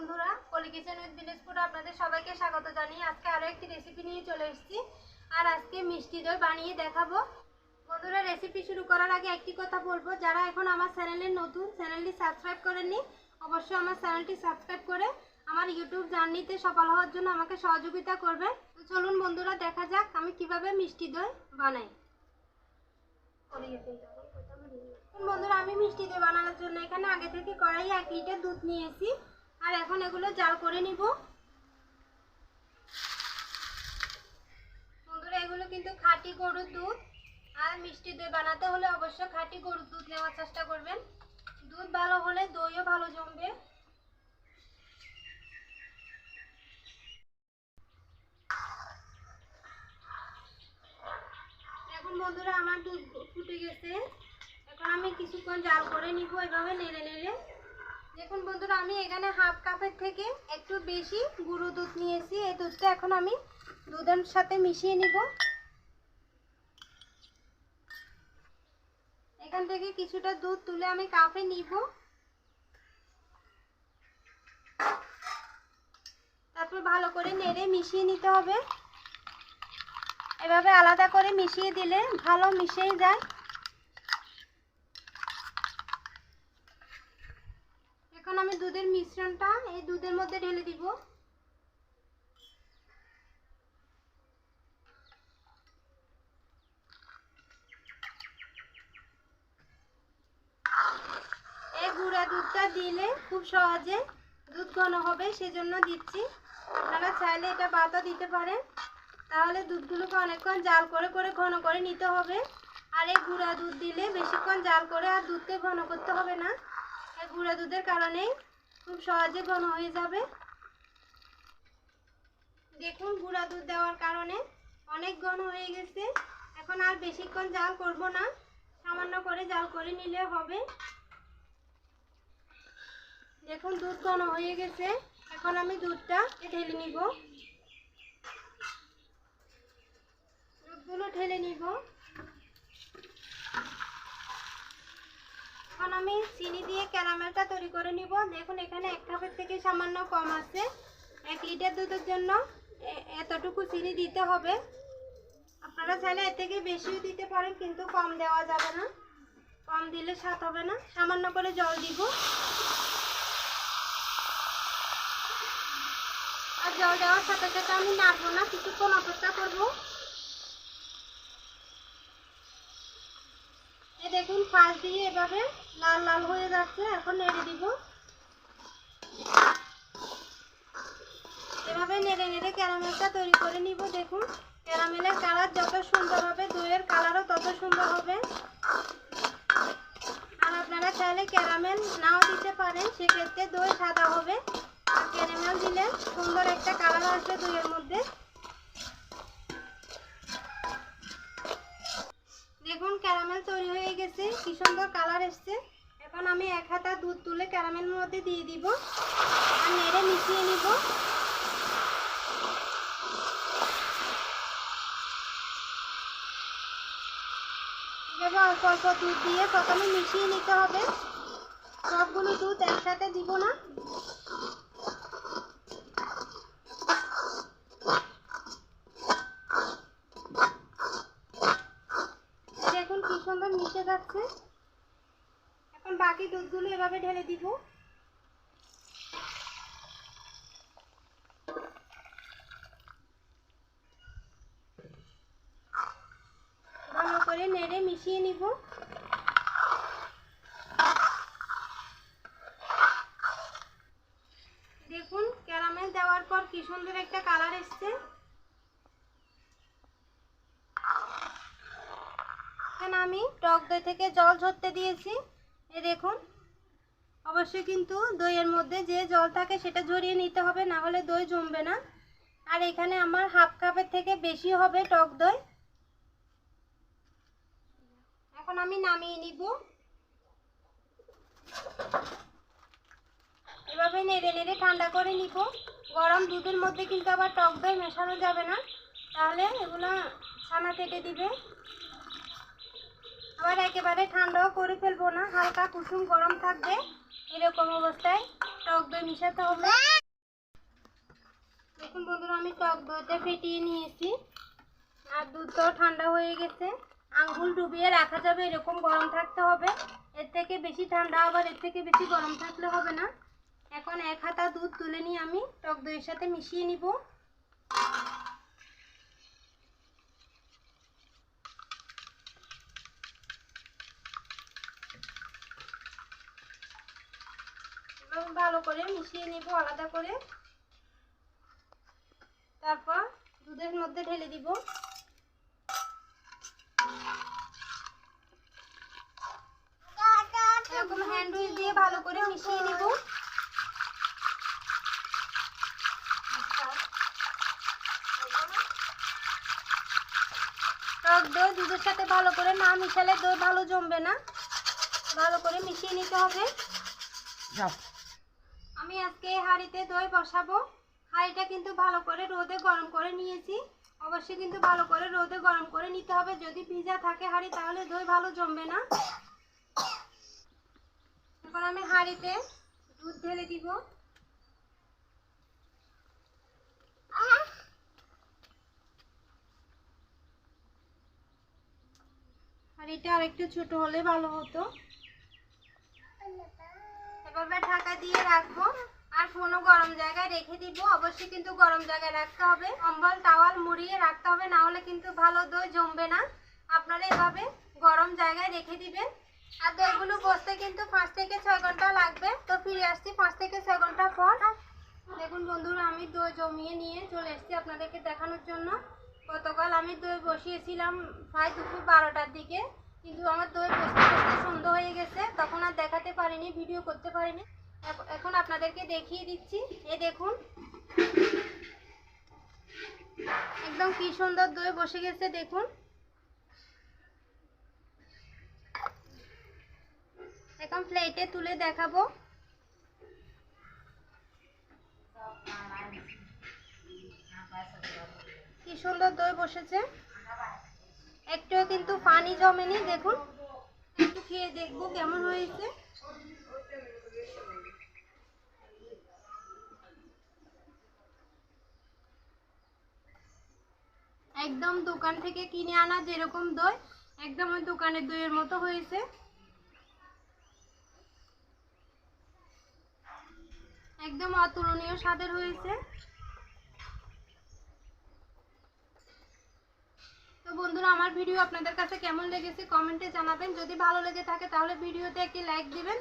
বন্ধুরা কলি kitchen with food আপনাদের সবাইকে স্বাগত জানিয়ে আজকে আরও একটি রেসিপি নিয়ে চলে এসেছি। আর আজকে মিষ্টি দই বানিয়ে দেখাবো। বন্ধুরা রেসিপি শুরু করার আগে একটি কথা বলব। যারা এখন আমার চ্যানেলে নতুন চ্যানেলটি সাবস্ক্রাইব করেননি, অবশ্যই আমার চ্যানেলটি সাবস্ক্রাইব করে আমার ইউটিউব জার্নিতে সফল হওয়ার জন্য আমাকে সহযোগিতা করবেন। তো চলুন বন্ধুরা, দেখা যাক আমি কীভাবে মিষ্টি দই বানাই। বন্ধুরা, আমি মিষ্টি দই বানানোর জন্য এখানে আগে থেকে কড়াই এক লিটার দুধ নিয়েছি। আর এখন এগুলো জাল করে নিব। বন্ধুরা, এগুলো কিন্তু খাঁটি গরুর দুধ। আর মিষ্টি দই বানাতে হলে অবশ্যই খাঁটি গরুর দুধ নেওয়ার চেষ্টা করবেন। দুধ ভালো হলে দইও ভালো জমবে। এখন বন্ধুরা, আমার দুধ ফুটে গেছে। এখন আমি কিছুক্ষণ জাল করে নিব, এভাবে নেড়ে নেড়ে। দেখুন বন্ধুরা, আমি এখানে হাফ কাপের থেকে একটু বেশি গুঁড়ো দুধ নিয়েছি। এই দুধটা এখন আমি দুধের সাথে মিশিয়ে নিব। এখান থেকে কিছুটা দুধ তুলে আমি কাপে নিব। তারপর ভালো করে নেড়ে মিশিয়ে নিতে হবে। এভাবে আলাদা করে মিশিয়ে দিলে ভালো মিশেই যায় এখন আমি দুধের মিশ্রণটা এই দুধের মধ্যে ঢেলে দিব। দিলে খুব সহজে দুধ ঘন হবে, সেজন্য দিচ্ছি। আপনারা চাইলে এটা বাতা দিতে পারেন। তাহলে দুধগুলোকে অনেকক্ষণ জাল করে করে ঘন করে নিতে হবে। আর এই গুঁড়া দুধ দিলে বেশিক্ষণ জাল করে আর দুধকে ঘন করতে হবে না। এই গুঁড়া দুধের কারণেই খুব সহজে ঘন হয়ে যাবে। দেখুন, গুঁড়া দুধ দেওয়ার কারণে অনেক ঘন হয়ে গেছে। এখন আর বেশিক্ষণ জাল করব না। সামান্য করে জাল করে নিলে হবে। দেখুন, দুধ ঘন হয়ে গেছে। এখন আমি দুধটা ঢেলে নিব। দুধগুলো ঢেলে নিব। এখন আমি চিনি দিয়ে ক্যারামেলটা তৈরি করে নিব। দেখুন, এখানে এক কাপের থেকে সামান্য কম আছে। এক লিটার দুধের জন্য এতটুকু চিনি দিতে হবে। আপনারা চাইলে এর থেকে বেশিও দিতে পারেন, কিন্তু কম দেওয়া যাবে না। কম দিলে স্বাদ হবে না। সামান্য করে জল দিব। আর জল দেওয়ার সাথে সাথে আমি নাড়বো না, কিছুক্ষণ অপেক্ষা করব। দেখুন ফাঁস দিয়ে এভাবে লাল লাল হয়ে যাচ্ছে। এখন নেড়ে দিব। এভাবে নেড়ে নেড়ে ক্যারামেলটা তৈরি করে নিব, দেখুন। ক্যারামেলের কালার যত সুন্দর হবে, দইয়ের কালারও তত সুন্দর হবে। আর আপনারা চাইলে ক্যারামেল নাও দিতে পারেন, সেক্ষেত্রে দই সাদা হবে। আর ক্যারামেল দিলে সুন্দর একটা কালার আসবে দইয়ের মধ্যে। দেখুন, ক্যারামেল তৈরি হয়ে গেছে। কি সুন্দর কালার এসছে। এখন আমি এক হাতা দুধ তুলে ক্যারামেলের মধ্যে দিয়ে দিব আর নেড়ে মিশিয়ে নিব। অল্প অল্প দুধ দিয়ে প্রথমে মিশিয়ে নিতে হবে। সবগুলো দুধ একসাথে দিব না এই দেখুন কি যাচ্ছে এখন বাকি দুধগুলো এভাবে ঢেলে দিব। ভালো করে নেড়ে মিশিয়ে নিব। দেখুন, ক্যারামেল দেওয়ার পর কি সুন্দর একটা কালার এসছে। আমি টক দই থেকে জল ঝরতে দিয়েছি। এই দেখুন, অবশ্যই কিন্তু দইয়ের মধ্যে যে জল থাকে সেটা ঝরিয়ে নিতে হবে, না হলে দই জমবে না। আর এখানে আমার হাফ কাপের থেকে বেশি হবে টক দই। এখন আমি নামিয়ে নিব। এভাবে নেড়ে নেড়ে ঠান্ডা করে নিব। গরম দুধের মধ্যে কিন্তু আবার টক দই মেশানো যাবে না। তাহলে এগুলো ছানা কেটে দিবে। আবার একেবারে ঠান্ডাও করে ফেলব না, হালকা কুসুম গরম থাকবে, এরকম অবস্থায় টক দই মিশাতে হবে। দেখুন বন্ধুরা, আমি টক দইটা ফেটিয়ে নিয়েছি, আর দুধটাও ঠান্ডা হয়ে গেছে। আঙ্গুল ডুবিয়ে রাখা যাবে, এরকম গরম থাকতে হবে। এর থেকে বেশি ঠান্ডা আবার এর থেকে বেশি গরম থাকলে হবে না। এখন এক হাতা দুধ তুলে নিয়ে আমি টক দইয়ের সাথে মিশিয়ে নিব। ভালো করে মিশিয়ে নিব, আলাদা করে। তারপর দুধের মধ্যে ঢেলে দিব। এরকম হ্যান্ড দিয়ে ভালো করে মিশিয়ে নিব। টক দই দুধের সাথে ভালো করে না মিশালে দই ভালো জমবে না। ভালো করে মিশিয়ে নিতে হবে। আমি আজকে এই হাঁড়িতে দই বসাবো। হাঁড়িটা কিন্তু ভালো করে রোদে গরম করে নিয়েছি। অবশ্যই কিন্তু ভালো করে রোদে গরম করে নিতে হবে। যদি ভিজা থাকে হাঁড়ি, তাহলে দই ভালো জমবে না। এখন আমি হাঁড়িতে দুধ ঢেলে দিব। হাঁড়িটা আর একটু ছোট হলে ভালো হতো। এভাবে ঢাকা দিয়ে রাখব। আর কোনো গরম জায়গায় রেখে দিব। অবশ্যই কিন্তু গরম জায়গায় রাখতে হবে। কম্বল, টাওয়াল মুড়িয়ে রাখতে হবে, না হলে কিন্তু ভালো দই জমবে না। আপনারা এভাবে গরম জায়গায় রেখে দিবেন। আর দইগুলো বসতে কিন্তু পাঁচ থেকে ছয় ঘণ্টা লাগবে। তো ফিরে আসছি পাঁচ থেকে ছয় ঘণ্টা পর। দেখুন বন্ধুরা, আমি দই জমিয়ে নিয়ে চলে এসেছি আপনাদেরকে দেখানোর জন্য। গতকাল আমি দই বসিয়েছিলাম প্রায় দুপুর বারোটার দিকে। কিন্তু আমার দই বসতে বসতে সন্ধ্যা হয়ে গেছে, তখন আর দেখাতে পারিনি ভিডিও করতে পারিনি। এখন আপনাদেরকে দেখিয়ে দিচ্ছি, এই দেখুন। একদম কি সুন্দর দই বসে গেছে, দেখুন। এখন প্লেটে তুলে দেখাবো। কি সুন্দর দই বসেছে। একটুও কিন্তু পানি জমেনি, দেখুন। একটু খেয়ে দেখব কেমন হয়েছে। একদম দোকান থেকে কিনে আনা যেরকম দই, একদম ওই দোকানের দইয়ের মতো হয়েছে। একদম অতুলনীয় স্বাদের হয়েছে। তো বন্ধুরা, আমার ভিডিও আপনাদের কাছে কেমন লেগেছে কমেন্টে জানাবেন। যদি ভালো লেগে থাকে তাহলে ভিডিওতে একটি লাইক দিবেন।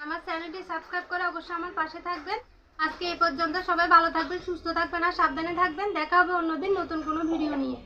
আমার চ্যানেলটি সাবস্ক্রাইব করে অবশ্যই আমার পাশে থাকবেন। আজকে এই পর্যন্ত সবাই ভালো থাকবেন, সুস্থ থাকবেন আর সাবধানে থাকবেন। দেখা হবে অন্যদিন নতুন কোনো ভিডিও নিয়ে।